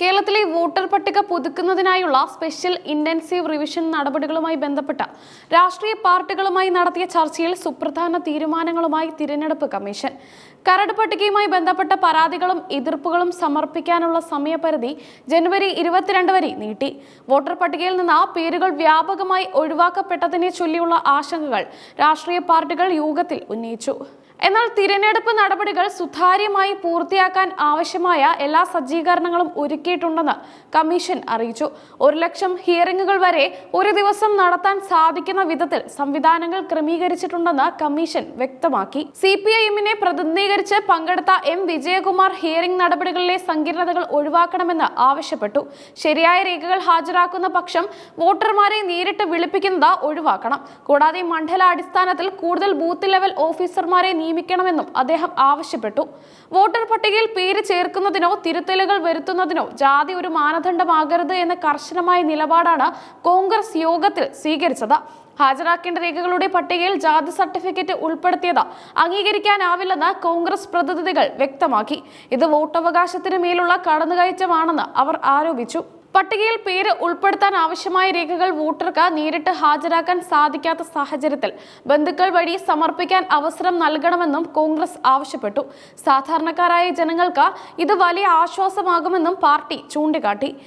കേരളത്തിലെ വോട്ടർ പട്ടിക പുതുക്കുന്നതിനായുള്ള special intensive revision നടപടികളുമായി ബന്ധപ്പെട്ട രാഷ്ട്രീയ പാർട്ടികളുമായി നടത്തിയ ചർച്ചയിൽ സുപ്രധാന തീരുമാനങ്ങളുമായി തിരഞ്ഞെടുപ്പ് കമ്മീഷൻ. കരട് പട്ടികയുമായി ബന്ധപ്പെട്ട പരാതികളും എതിർപ്പുകളും സമർപ്പിക്കാനുള്ള സമയപരിധി ജനുവരി ഇരുപത്തിരണ്ട് വരെ നീട്ടി. വോട്ടർ പട്ടികയിൽ നിന്ന് പേരുകൾ വ്യാപകമായി ഒഴിവാക്കപ്പെട്ടതിനെ ചൊല്ലിയുള്ള ആശങ്കകൾ രാഷ്ട്രീയ പാർട്ടികൾ യോഗത്തിൽ ഉന്നയിച്ചു. എന്നാൽ തിരഞ്ഞെടുപ്പ് നടപടികൾ സുതാര്യമായി പൂർത്തിയാക്കാൻ ആവശ്യമായ എല്ലാ സജ്ജീകരണങ്ങളും ഒരുക്കിയിട്ടുണ്ടെന്ന് കമ്മീഷൻ അറിയിച്ചു. ഒരു ലക്ഷം ഹിയറിംഗുകൾ വരെ ഒരു ദിവസം നടത്താൻ സാധിക്കുന്ന വിധത്തിൽ സംവിധാനങ്ങൾ ക്രമീകരിച്ചിട്ടുണ്ടെന്ന് കമ്മീഷൻ വ്യക്തമാക്കി. സി പി ഐ എമ്മിനെ പ്രതിനിധീകരിച്ച് പങ്കെടുത്ത എം വിജയകുമാർ ഹിയറിംഗ് നടപടികളിലെ സങ്കീർണതകൾ ഒഴിവാക്കണമെന്ന് ആവശ്യപ്പെട്ടു. ശരിയായ രേഖകൾ ഹാജരാക്കുന്ന പക്ഷം വോട്ടർമാരെ നേരിട്ട് വിളിപ്പിക്കുന്നത് ഒഴിവാക്കണം. കൂടാതെ മണ്ഡല അടിസ്ഥാനത്തിൽ കൂടുതൽ ബൂത്ത് ലെവൽ ഓഫീസർമാരെ നിയമിക്കണമെന്നും അദ്ദേഹം ആവശ്യപ്പെട്ടു. വോട്ടർ പട്ടികയിൽ പേര് ചേർക്കുന്നതിനോ തിരുത്തലുകൾ വരുത്തുന്നതിനോ ജാതി ഒരു മാനദണ്ഡമാകരുത് എന്ന കർശനമായ നിലപാടാണ് കോൺഗ്രസ് യോഗത്തിൽ സ്വീകരിച്ചത്. ഹാജരാക്കേണ്ട രേഖകളുടെ പട്ടികയിൽ ജാതി സർട്ടിഫിക്കറ്റ് ഉൾപ്പെടുത്തിയത് അംഗീകരിക്കാനാവില്ലെന്ന് കോൺഗ്രസ് പ്രതിനിധികൾ വ്യക്തമാക്കി. ഇത് വോട്ടവകാശത്തിന് മേലുള്ള കടന്നുകയറ്റമാണെന്ന് അവർ ആരോപിച്ചു. പട്ടികയിൽ പേര് ഉൾപ്പെടുത്താൻ ആവശ്യമായ രേഖകൾ വോട്ടർക്ക് നേരിട്ട് ഹാജരാക്കാൻ സാധിക്കാത്ത സാഹചര്യത്തിൽ ബന്ധുക്കൾ വഴി സമർപ്പിക്കാൻ അവസരം നൽകണമെന്നും കോൺഗ്രസ് ആവശ്യപ്പെട്ടു. സാധാരണക്കാരായ ജനങ്ങൾക്ക് ഇത് വലിയ ആശ്വാസമാകുമെന്നും പാർട്ടി ചൂണ്ടിക്കാട്ടി.